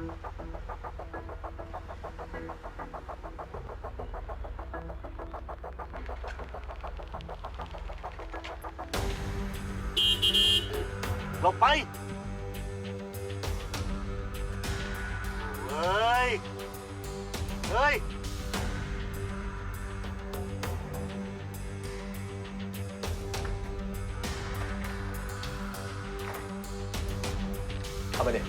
หลบไป เฮ้ย เฮ้ยเข้าไปเดิ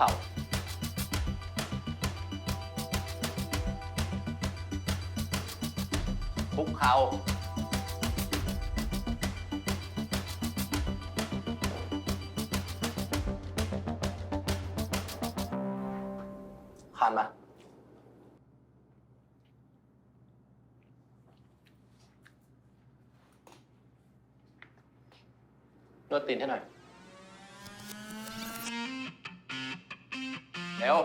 เข่าคุกเข่าขานมานวดตีนให้หน่อย เร็ว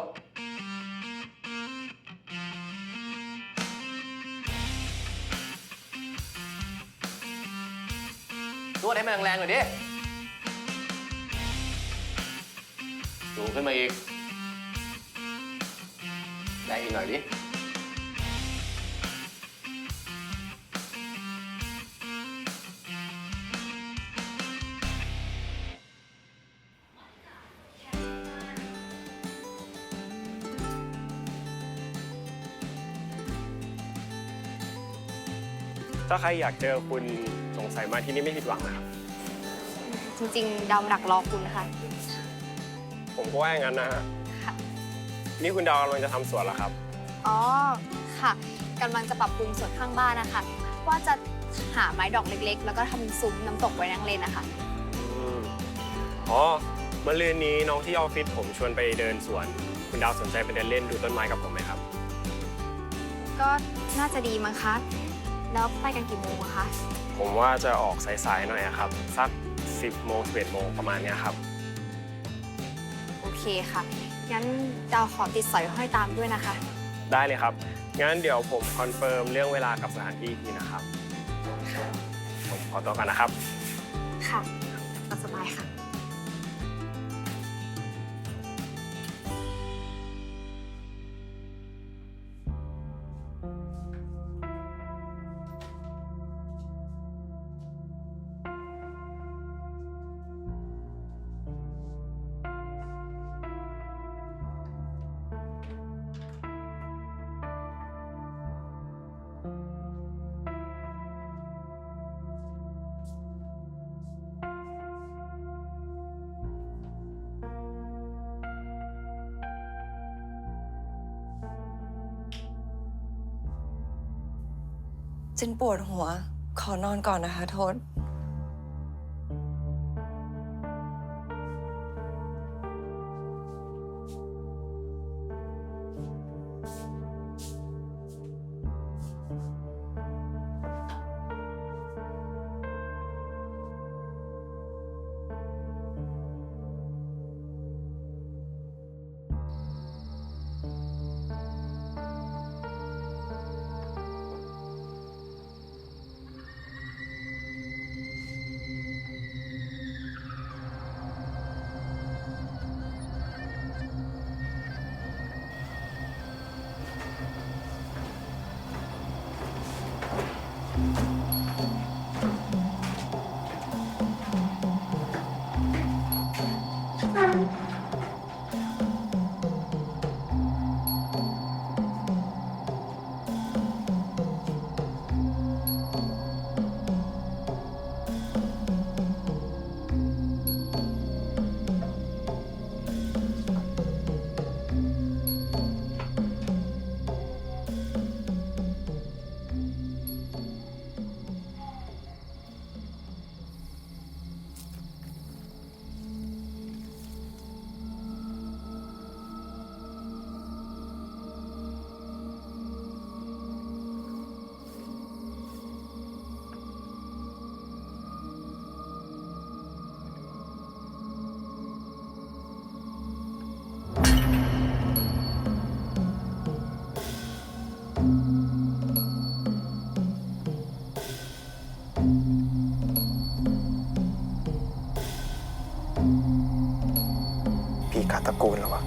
นวดให้มันแรงๆหน่อยดิ สูงขึ้นมาอีก แรงอีกหน่อยดิ ถ้าใครอยากเจอคุณสงสัยมาที่นี่ไม่ผิดหวังนะครับจริงๆดาวมาดักรอคุณค่ะผมก็ว่าอย่างนั้นนะฮะค่ะนี่คุณดาวกำลังจะทำสวนเหรอครับ อ๋อค่ะกำลังจะปรับปรุงสวนข้างบ้านนะคะว่าจะหาไม้ดอกเล็กๆ แล้วก็ทำซุ้มน้ำตกไว้นั่งเล่นนะคะอืมอ๋อเมื่อเรือนนี้น้องที่ออฟฟิศผมชวนไปเดินสวน คุณดาวสนใจไปเดินเล่นดูต้นไม้กับผมไหมครับ ก็น่าจะดีมั้งคะ แล้วไปกันกี่โมงอะคะ ผมว่าจะออกสายๆหน่อยอะครับ สัก 10โมง11โมงประมาณเนี้ยครับ โอเคค่ะ งั้นดาวขอติดสอยห้อยตามด้วยนะคะ ได้เลยครับ งั้นเดี๋ยวผมคอนเฟิร์มเรื่องเวลากับสถานที่อีกทีนะครับ ผมขอตัวกันนะครับ ค่ะก็สบายค่ะ จินปวดหัว ขอนอนก่อนนะคะโทษ ตระกูลหรอวะ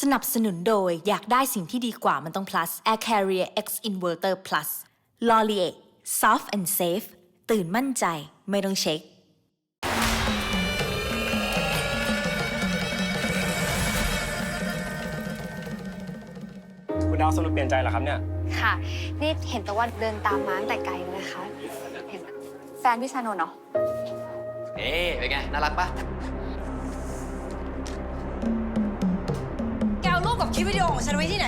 สนับสนุนโดยอยากได้สิ่งที่ดีกว่ามันต้อง plus Air Carrier X Inverter Plus l o r i e Soft and Safe ตื่นมั่นใจไม่ต้องเช็ค สรุปเปลี่ยนใจเหรอครับเนี่ย ค่ะ นี่เห็นแต่ว่าเดินตามมาตั้งแต่ไกลเลยนะคะ เห็นแฟนพี่ชานนท์เนาะเอ๊ะเป็นไง น่ารักปะแกเอารูปกับคลิปวิดีโอของฉันไว้ที่ไหน